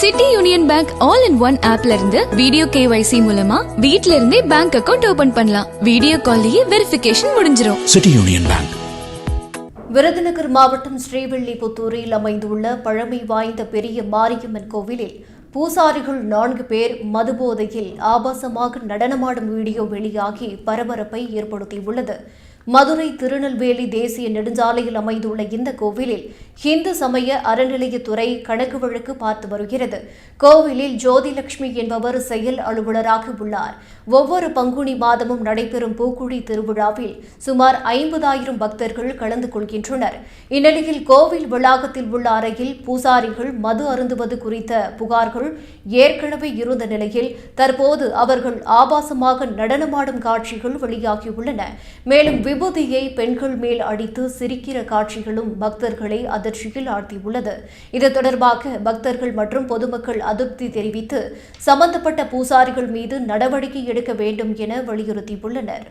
City Union Bank all in one ஆப்ல இருந்து video KYC மூலமா வீட்ல இருந்தே பேங்க் அக்கவுண்ட் ஓபன் பண்ணலாம். வீடியோ கால்லயே வெரிஃபிகேஷன் முடிஞ்சிரும். City Union Bank. விருதுநகர் மாவட்டம் ஸ்ரீவில்லிபுத்தூரில் அமைந்துள்ள பழமை வாய்ந்த பெரிய மாரியம்மன் கோவிலில் பூசாரிகள் நான்கு பேர் மதுபோதையில் ஆபாசமாக நடனமாடும் வீடியோ வெளியாகி பரபரப்பை ஏற்படுத்தியுள்ளது. மதுரை திருநெல்வேலி தேசிய நெடுஞ்சாலையில் அமைந்துள்ள இந்த கோவிலில் இந்து சமய அறநிலையத்துறை கணக்கு வழக்கு பார்த்து வருகிறது. கோவிலில் ஜோதிலட்சுமி என்பவர் செயல் அலுவலராக உள்ளார். ஒவ்வொரு பங்குனி மாதமும் நடைபெறும் பூக்குழி திருவிழாவில் சுமார் ஐம்பதாயிரம் பக்தர்கள் கலந்து கொள்கின்றனர். இந்நிலையில் கோவில் வளாகத்தில் உள்ள அறையில் பூசாரிகள் மது அருந்துவது குறித்த புகார்கள் ஏற்கனவே இருந்த நிலையில் தற்போது அவர்கள் ஆபாசமாக நடனமாடும் காட்சிகள் வெளியாகியுள்ளன. மேலும் விபூதியை பெண்கள் மேல் அடித்து சிரிக்கிற காட்சிகளும் பக்தர்களை அதிர்ச்சியில் ஆழ்த்தியுள்ளது. இது தொடர்பாக பக்தர்கள் மற்றும் பொதுமக்கள் அதிருப்தி தெரிவித்து சம்பந்தப்பட்ட பூசாரிகள் மீது நடவடிக்கை எடுக்க வேண்டும் என வலியுறுத்தியுள்ளனர்.